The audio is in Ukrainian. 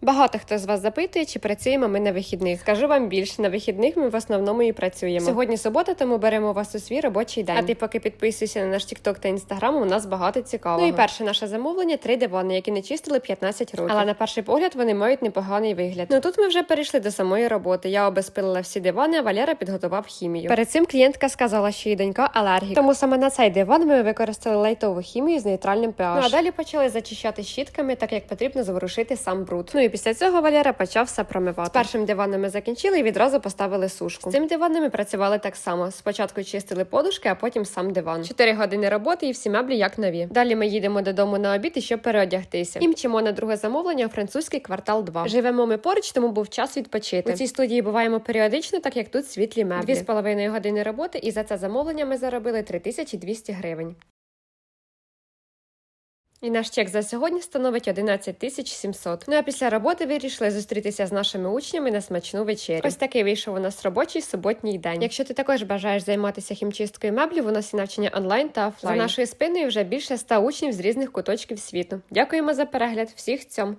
Багато хто з вас запитує, чи працюємо ми на вихідних. Скажу вам більше, на вихідних ми в основному і працюємо. Сьогодні субота, тому беремо вас у свій робочий день. А ти поки підписуйся на наш TikTok та Instagram, у нас багато цікавого. Ну і перше наше замовлення три дивани, які не чистили 15 років. Але на перший погляд вони мають непоганий вигляд. Ну тут ми вже перейшли до самої роботи. Я обезпилила всі дивани, а Валера підготував хімію. Перед цим клієнтка сказала, що її донька алергік. Тому саме на цей диван ми використали лайтову хімію з нейтральним pH. Ну а далі почали зачищати щітками, так як потрібно заворушити сам бруд. Ну і після цього Валера почав все промивати. З першим ми закінчили і відразу поставили сушку. З цим ми працювали так само. Спочатку чистили подушки, а потім сам диван. Чотири години роботи і всі меблі як нові. Далі ми їдемо додому на обід і щоб переодягтися. І мчимо на друге замовлення у французький квартал 2. Живемо ми поруч, тому був час відпочити. У цій студії буваємо періодично, так як тут світлі меблі. Дві з половиною години роботи, і за це замовлення ми заробили 3200 гривень. І наш чек за сьогодні становить 11 тисяч 700. Ну а після роботи вирішили зустрітися з нашими учнями на смачну вечерю. Ось такий вийшов у нас робочий суботній день. Якщо ти також бажаєш займатися хімчисткою меблів, у нас є навчання онлайн та офлайн. За нашою спиною вже більше 100 учнів з різних куточків світу. Дякуємо за перегляд. Всіх цьом!